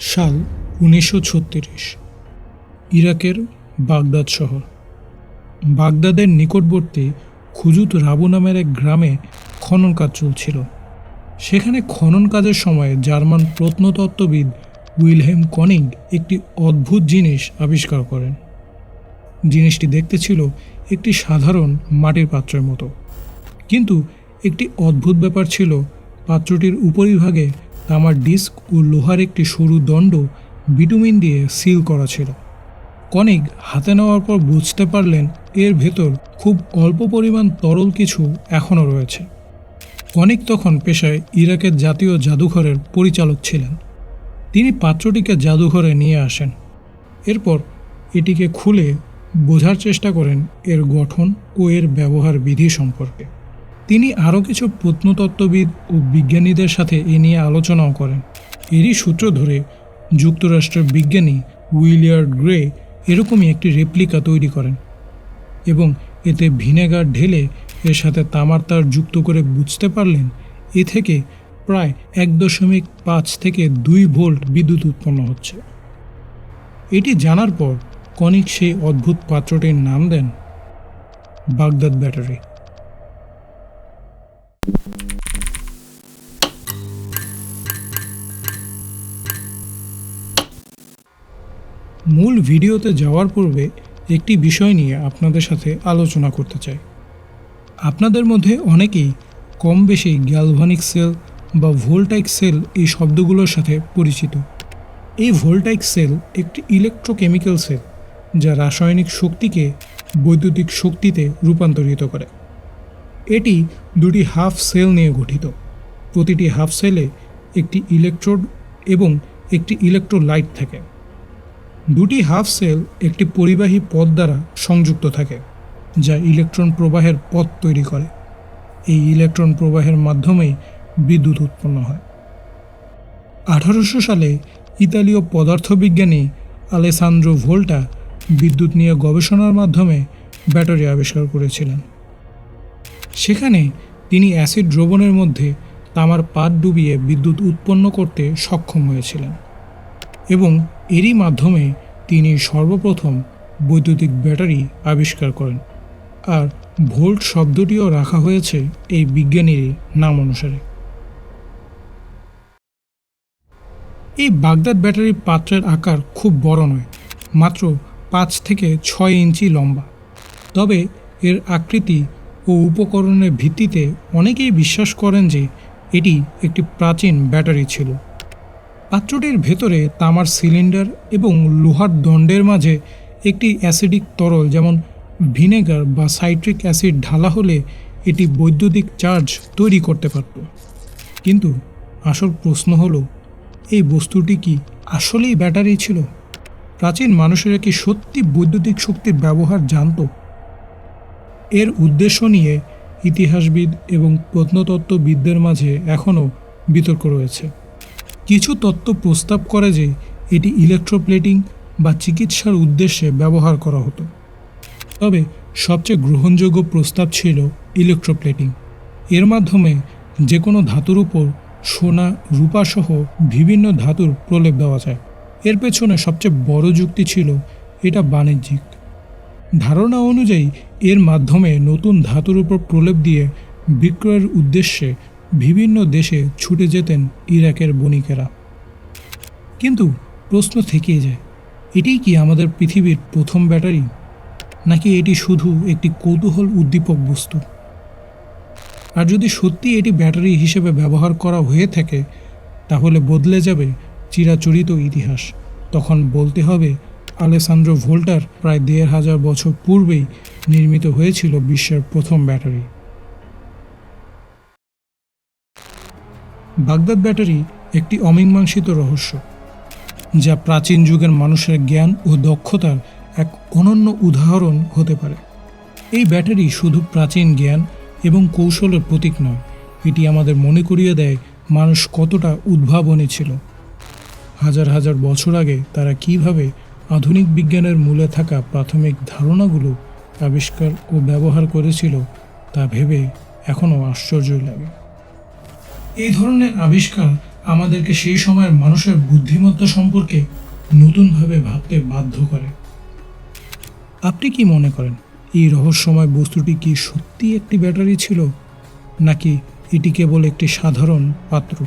সাল উনিশশো ছত্রিশ, ইরাকের বাগদাদ শহর। বাগদাদের নিকটবর্তী খুজুত রাবু নামের এক গ্রামে খনন কাজ চলছিল। সেখানে খনন কাজের সময় জার্মান প্রত্নতত্ত্ববিদ উইলহেম কনিং একটি অদ্ভুত জিনিস আবিষ্কার করেন। জিনিসটি দেখতে ছিল একটি সাধারণ মাটির পাত্রের মতো। কিন্তু একটি অদ্ভুত ব্যাপার ছিল, পাত্রটির উপরিভাগে তামার ডিস্ক ও লোহার একটি সরু দণ্ড বিটুমিন দিয়ে সিল করা ছিল। কনিক হাতে নেওয়ার পর বুঝতে পারলেন এর ভেতর খুব অল্প পরিমাণ তরল কিছু এখনও রয়েছে। কনিক তখন পেশায় ইরাকের জাতীয় জাদুঘরের পরিচালক ছিলেন। তিনি পাত্রটিকে জাদুঘরে নিয়ে আসেন। এরপর এটিকে খুলে বোঝার চেষ্টা করেন এর গঠন ও এর ব্যবহার বিধি সম্পর্কে। তিনি আরও কিছু প্রত্নতত্ত্ববিদ ও বিজ্ঞানীদের সাথে এ নিয়ে আলোচনাও করেন। এরই সূত্র ধরে যুক্তরাষ্ট্রের বিজ্ঞানী উইলিয়ার্ড গ্রে এরকমই একটি রেপ্লিকা তৈরি করেন এবং এতে ভিনেগার ঢেলে এর সাথে তামার তার যুক্ত করে বুঝতে পারলেন এ থেকে প্রায় এক দশমিক পাঁচ থেকে দুই ভোল্ট বিদ্যুৎ উৎপন্ন হচ্ছে। এটি জানার পর কনিক সেই অদ্ভুত পাত্রটির নাম দেন? Baghdad battery. মূল ভিডিওতে যাওয়ার পূর্বে একটি বিষয় নিয়ে আপনাদের সাথে আলোচনা করতে চাই। আপনাদের মধ্যে অনেকেই কম বেশি গ্যালভানিক সেল বা ভোল্টাইক সেল এই শব্দগুলোর সাথে পরিচিত। এই ভোল্টাইক সেল একটি ইলেকট্রোকেমিক্যাল সেল যা রাসায়নিক শক্তিকে বৈদ্যুতিক শক্তিতে রূপান্তরিত করে। এটি দুটি হাফ সেল নিয়ে গঠিত। প্রতিটি হাফ সেলে একটি ইলেকট্রোড এবং একটি ইলেকট্রোলাইট থাকে। দুটি হাফ সেল একটি পরিবাহী পথ দ্বারা সংযুক্ত থাকে, যা ইলেকট্রন প্রবাহের পথ তৈরি করে। এই ইলেকট্রন প্রবাহের মাধ্যমেই বিদ্যুৎ উৎপন্ন হয়। আঠারোশো সালে ইতালীয় পদার্থবিজ্ঞানী আলেসান্দ্রো ভোল্টা বিদ্যুৎ নিয়ে গবেষণার মাধ্যমে ব্যাটারি আবিষ্কার করেছিলেন। সেখানে তিনি অ্যাসিড দ্রবণের মধ্যে তামার পাত ডুবিয়ে বিদ্যুৎ উৎপন্ন করতে সক্ষম হয়েছিলেন এবং এরই মাধ্যমে তিনি সর্বপ্রথম বৈদ্যুতিক ব্যাটারি আবিষ্কার করেন। আর ভোল্ট শব্দটিও রাখা হয়েছে এই বিজ্ঞানীর নাম অনুসারে। এই বাগদাদ ব্যাটারির পাত্রের আকার খুব বড় নয়, মাত্র পাঁচ থেকে ছয় ইঞ্চি লম্বা। তবে এর আকৃতি ও উপকরণের ভিত্তিতে অনেকেই বিশ্বাস করেন যে এটি একটি প্রাচীন ব্যাটারি ছিল। পাত্রটির ভেতরে তামার সিলিন্ডার এবং লোহার দণ্ডের মাঝে একটি অ্যাসিডিক তরল যেমন ভিনেগার বা সাইট্রিক অ্যাসিড ঢালা হলে এটি বৈদ্যুতিক চার্জ তৈরি করতে পারত। কিন্তু আসল প্রশ্ন হলো, এই বস্তুটি কি আসলেই ব্যাটারি ছিল? প্রাচীন মানুষেরা কি সত্যি বৈদ্যুতিক শক্তির ব্যবহার জানত? এর উদ্দেশ্য নিয়ে ইতিহাসবিদ এবং প্রত্নতত্ত্ববিদদের মাঝে এখনও বিতর্ক রয়েছে। কিছু তত্ত্ব প্রস্তাব করে যে এটি ইলেকট্রোপ্লেটিং বা চিকিৎসার উদ্দেশ্যে ব্যবহার করা হতো। তবে সবচেয়ে গ্রহণযোগ্য প্রস্তাব ছিল ইলেকট্রোপ্লেটিং এর মাধ্যমে যে কোনো ধাতুর উপর সোনা, রূপাসহ বিভিন্ন ধাতুর প্রলেপ দেওয়া যায়। এর পেছনে সবচেয়ে বড় যুক্তি ছিল এটা বাণিজ্যিক। ধারণা অনুযায়ী, এর মাধ্যমে নতুন ধাতুর উপর প্রলেপ দিয়ে বিক্রয়ের উদ্দেশ্যে বিভিন্ন দেশে ছুটে যেতেন ইরাকের বণিকেরা। কিন্তু প্রশ্ন থেকেই যায়, এটিই কি আমাদের পৃথিবীর প্রথম ব্যাটারি? নাকি এটি শুধু একটি কৌতূহল উদ্দীপক বস্তু? আর যদি সত্যি এটি ব্যাটারি হিসেবে ব্যবহার করা হয়ে থাকে, তাহলে বদলে যাবে চিরাচরিত ইতিহাস। তখন বলতে হবে, আলেসান্দ্রো ভোল্টার প্রায় দেড় হাজার বছর পূর্বেই নির্মিত হয়েছিল বিশ্বের প্রথম ব্যাটারি। বাগদাদ ব্যাটারি একটি অমীমাংসিত রহস্য, যা প্রাচীন যুগের মানুষের জ্ঞান ও দক্ষতার এক অনন্য উদাহরণ হতে পারে। এই ব্যাটারি শুধু প্রাচীন জ্ঞান এবং কৌশলের প্রতীক নয়, এটি আমাদের মনে করিয়ে দেয় মানুষ কতটা উদ্ভাবনী ছিল। হাজার হাজার বছর আগে তারা কীভাবে আধুনিক বিজ্ঞানের মূলে থাকা প্রাথমিক ধারণাগুলো আবিষ্কার ও ব্যবহার করেছিল তা ভেবে এখনও আশ্চর্যই লাগে। এই ধরনের আবিষ্কার আমাদেরকে সেই সময়ের মানুষের বুদ্ধিমত্তা সম্পর্কে নতুনভাবে ভাবতে বাধ্য করে। আপনি কি মনে করেন এই রহস্যময় বস্তুটি কি সত্যি একটি ব্যাটারি ছিল, নাকি এটি কেবল একটি সাধারণ পাত্র?